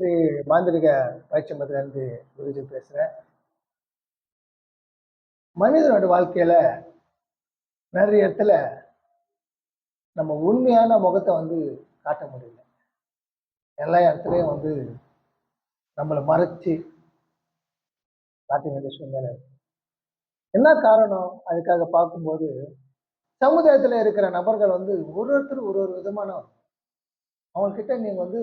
ஸ்ரீ மாந்திரிக பயிற்சிமத்திலேருந்து குருஜி பேசுகிறேன் மனிதனோட வாழ்க்கையில் நிறைய இடத்துல நம்ம உண்மையான முகத்தை வந்து காட்ட முடியல. எல்லா இடத்துலையும் வந்து நம்மளை மறைச்சு காட்ட வேண்டிய சூழ்நிலை இருக்கு. என்ன காரணம்? அதுக்காக பார்க்கும்போது சமுதாயத்தில் இருக்கிற நபர்கள் வந்து ஒரு ஒருத்தர் ஒரு ஒரு விதமான அவங்கக்கிட்ட நீங்கள் வந்து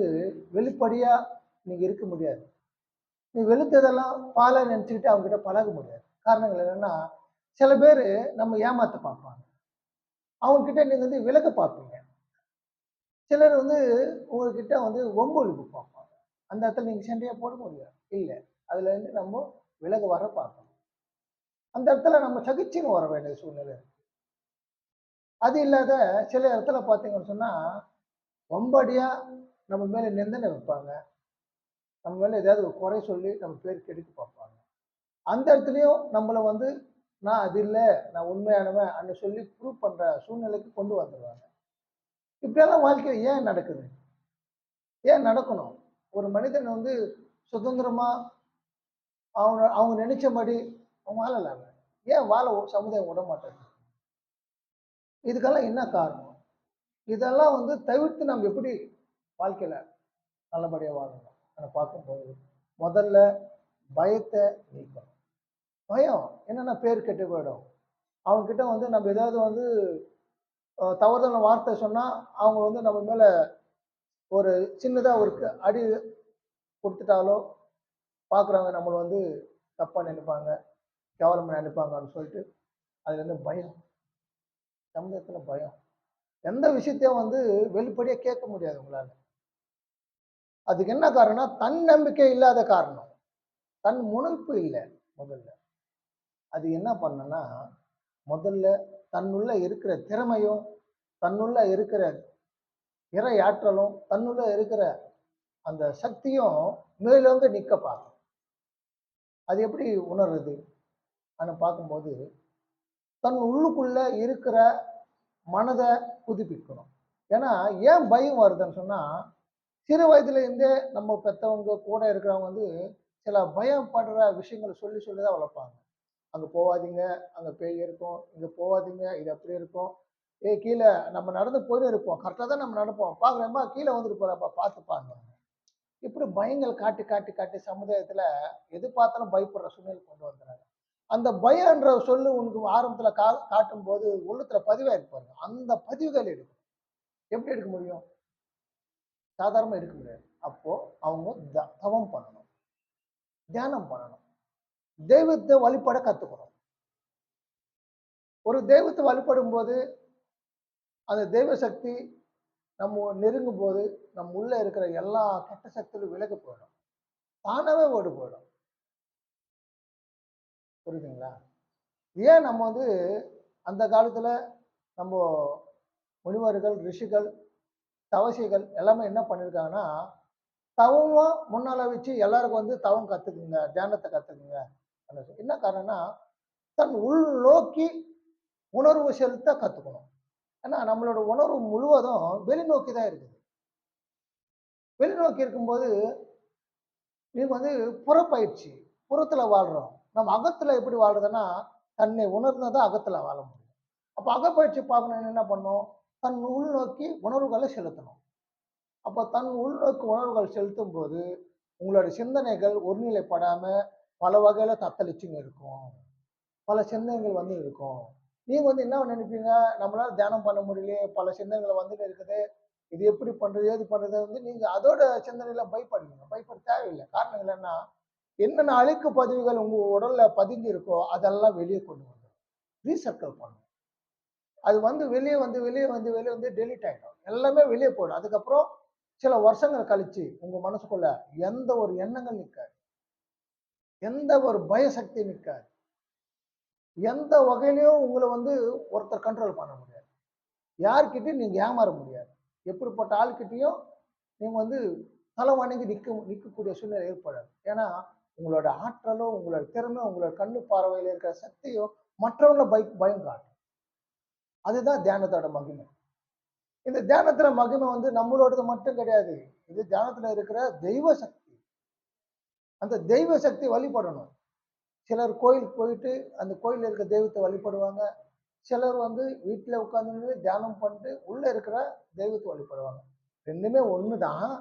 வெளிப்படையாக நீங்கள் இருக்க முடியாது. நீ வெளுத்ததெல்லாம் பாலை நினச்சிக்கிட்டு அவங்ககிட்ட பழக முடியாது. காரணங்கள் என்னென்னா சில பேர் நம்ம ஏமாத்த பார்ப்பாங்க. அவங்கக்கிட்ட நீங்கள் வந்து விலக பார்ப்பீங்க. சிலர் வந்து உங்ககிட்ட வந்து ஒம்பொழுப்பு பார்ப்பாங்க. அந்த இடத்துல நீங்கள் சண்டையாக போட முடியாது. இல்லை. அதுலேருந்து நம்ம விலக வர பார்க்கணும். அந்த இடத்துல நம்ம சகிச்சுன்னு வர வேண்டிய சூழ்நிலை அது இல்லாத சில இடத்துல பார்த்தீங்கன்னு சொன்னால் ரொம்படியாக நம்ம மேலே நிந்தனை வைப்பாங்க. நம்ம மேலே ஏதாவது ஒரு குறை சொல்லி நம்ம பேர் கெடுக்க பார்ப்பாங்க. அந்த இடத்துலையும் நம்மளை வந்து நான் அது இல்லை நான் உண்மையானவன் அன்னு சொல்லி ப்ரூவ் பண்ணுற சூழ்நிலைக்கு கொண்டு வந்துடுவாங்க இப்படியெல்லாம் வாழ்க்கையில் ஏன் நடக்குது? ஏன் நடக்கணும்? ஒரு மனிதன் வந்து சுதந்திரமாக அவங்க அவங்க நினைச்சபடி அவங்க வாழலாங்க ஏன் வாழ சமுதாயம் விட மாட்டாங்க இதுக்கெல்லாம் என்ன காரணம்? இதெல்லாம் வந்து தவிர்த்து நம்ம எப்படி வாழ்க்கையில் நல்லபடியாக வாழணும்? அதை பார்க்கும்போது முதல்ல பயத்தை நீக்கணும். பயம் என்னென்னா பேர் கெட்டு போயிடும். அவங்கக்கிட்ட வந்து நம்ம ஏதாவது வந்து தவறுதலான வார்த்தை சொன்னால் அவங்க வந்து நம்ம மேலே ஒரு சின்னதாக ஒரு அடி கொடுத்துட்டாலோ பார்க்குறவங்க நம்மளை வந்து தப்பாக நினைப்பாங்க கேவலமாக நினைப்பாங்கன்னு சொல்லிட்டு அதுலேருந்து பயம். சமுதாயத்தில் பயம். எந்த விஷயத்தையும் வந்து வெளிப்படையாக கேட்க முடியாது உங்களால். அதுக்கு என்ன காரணம் தன் நம்பிக்கை இல்லாத காரணம். தன் முனைப்பு இல்லை முதல்ல. அது என்ன பண்ணனா முதல்ல தன்னுள்ள இருக்கிற திறமையும் தன்னுள்ள இருக்கிற இறை ஆற்றலும் தன்னுள்ள இருக்கிற அந்த சக்தியும் மேலோங்க நிற்க பார்க்கும். அது எப்படி உணர்றது? ஆனால் பார்க்கும்போது தன் உள்ளுக்குள்ள இருக்கிற மனதை புதுப்பிக்கணும். ஏன்னா ஏன் பயம் வருதுன்னு சொன்னால் சிறு வயதுலேருந்தே நம்ம பெற்றவங்க கூட இருக்கிறவங்க வந்து சில பயப்படுற விஷயங்களை சொல்லி சொல்லி தான் வளர்ப்பாங்க. அங்கே போகாதீங்க அங்கே பேய் இருக்கும் இங்கே போகாதீங்க இது அப்படி இருக்கும். ஏய் கீழே நம்ம நடந்து போயிட்டு இருப்போம். கரெக்டாக தான் நம்ம நடப்போம். பார்க்குறேம்மா கீழே வந்துட்டு போகிறப்ப பார்த்துப்பாங்க இப்படி பயங்கள் காட்டி காட்டி காட்டி சமுதாயத்தில் எது பார்த்தாலும் பயப்படுற சூழ்நிலை கொண்டு வந்துடுறாங்க அந்த பயம்ன்ற சொல்லு உனக்கு ஆரம்பத்தில் கா காட்டும் போது உள்ளத்தில் பதிவாக இருப்பாங்க அந்த பதிவுகள் எடுக்கும். எப்படி எடுக்க முடியும்? சாதாரணமாக எடுக்க முடியாது. அப்போ அவங்க த- தவம் பண்ணணும். தியானம் பண்ணணும். தெய்வத்தை வழிபட கற்றுக்கணும் ஒரு தெய்வத்தை வழிபடும் போது அந்த தெய்வ சக்தி நம்ம நெருங்கும் போது நம்ம உள்ள இருக்கிற எல்லா கெட்ட சக்தியிலும் விலகி போயிடும். தானவே ஓடு போயிடும். புரியுதுங்களா? ஏன் நம்ம வந்து அந்த காலத்துல நம்ம முனிவர்கள் ரிஷிகள் தவசிகள் எல்லாமே என்ன பண்ணியிருக்காங்கன்னா தவமா முன்னால வச்சு எல்லாருக்கும் வந்து தவம் கத்துக்குங்க தியானத்தை கத்துக்குங்க. அப்படின்னு சொல்லி. என்ன காரணம்னா தன் உள் நோக்கி உணர்வு செலுத்த கத்துக்கணும். ஏன்னா நம்மளோட உணர்வு முழுவதும் வெளிநோக்கி தான் இருக்குது. வெளிநோக்கி இருக்கும்போது நீங்க வந்து புறப்பயிற்சி புறத்துல வாழ்றோம். நம்ம அகத்துல எப்படி வாழ்றதுன்னா தன்னை உணர்ந்ததான் அகத்துல வாழ முடியும். அப்போ அகப்பயிற்சி பார்க்கணும்னு என்ன பண்ணும்? தன் உள்நோக்கி உணர்வுகளை செலுத்தணும். அப்போ தன் உள்நோக்கு உணர்வுகள் செலுத்தும் போது உங்களோட சிந்தனைகள் ஒருநிலைப்படாமல் பல வகையில் தத்தளிச்சுங்க இருக்கும். பல சிந்தனைகள் வந்து இருக்கும். நீங்கள் வந்து என்ன நினைப்பீங்க? நம்மளால் தியானம் பண்ண முடியலையே பல சிந்தனைகள் வந்துட்டு இருக்குது. இது எப்படி பண்ணுறது ஏது பண்ணுறது வந்து நீங்கள் அதோட சிந்தனையில் பயப்படுவீங்க. பயப்பட தேவையில்லை. காரணம் இல்லைன்னா என்னென்ன அழுக்கு பதிவுகள் உங்கள் உடலில் பதிஞ்சு இருக்கோ அதெல்லாம் வெளியே கொண்டு வந்துடும் ரீசர்க்கிள் பண்ணும் அது வந்து வெளியே வந்து வெளியே வந்து வெளியே வந்து டெலிட் ஆகிடும் எல்லாமே வெளியே போயிடும். அதுக்கப்புறம் சில வருஷங்கள் கழிச்சு உங்க மனசுக்குள்ள எந்த ஒரு எண்ணங்கள் நிற்காது. எந்த ஒரு பயசக்தி நிற்காது. எந்த வகையிலையும் உங்களை வந்து ஒருத்தர் கண்ட்ரோல் பண்ண முடியாது. யார்கிட்டையும் நீங்கள் ஏமாற முடியாது. எப்படிப்பட்ட ஆள்கிட்டையும் நீங்கள் வந்து தலை வணங்கி நிற்க நிற்கக்கூடிய சூழ்நிலை ஏற்படாது. ஏன்னா உங்களோட ஆற்றலோ உங்களோட திறமை உங்களோட கண்ணு பார்வையில் இருக்கிற சக்தியோ மற்றவங்களை பய பயம் காட்டும் அதுதான் தியானத்தோட மகிமை. இந்த தியானத்துல மகிமை வந்து நம்மளோடது மட்டும் கிடையாது. இது தியானத்துல இருக்கிற தெய்வ சக்தி. அந்த தெய்வ சக்தி வழிபடணும். சிலர் கோயிலுக்கு போயிட்டு அந்த கோயிலில் இருக்க தெய்வத்தை வழிபடுவாங்க. சிலர் வந்து வீட்டில் உட்காந்து தியானம் பண்ணிட்டு உள்ள இருக்கிற தெய்வத்தை வழிபடுவாங்க. ரெண்டுமே ஒன்று தான்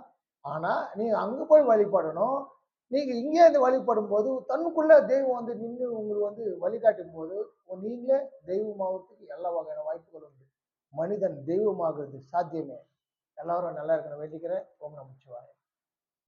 ஆனால் நீங்கள் அங்கே போய் வழிபடணும். நீங்கள் இங்கே இருந்து வழிபடும் போது தன்னுக்குள்ள தெய்வம் வந்து நின்று உங்களுக்கு வந்து வழிகாட்டும் போது நீங்களே தெய்வமாகிறதுக்கு எல்லா வகையான வாய்ப்புகள் உண்டு. மனிதன் தெய்வமாகிறது சாத்தியமே. எல்லாரும் நல்லா இருக்கணும். வேண்டிக்கிறேன். ஓம் நமச்சிவாய்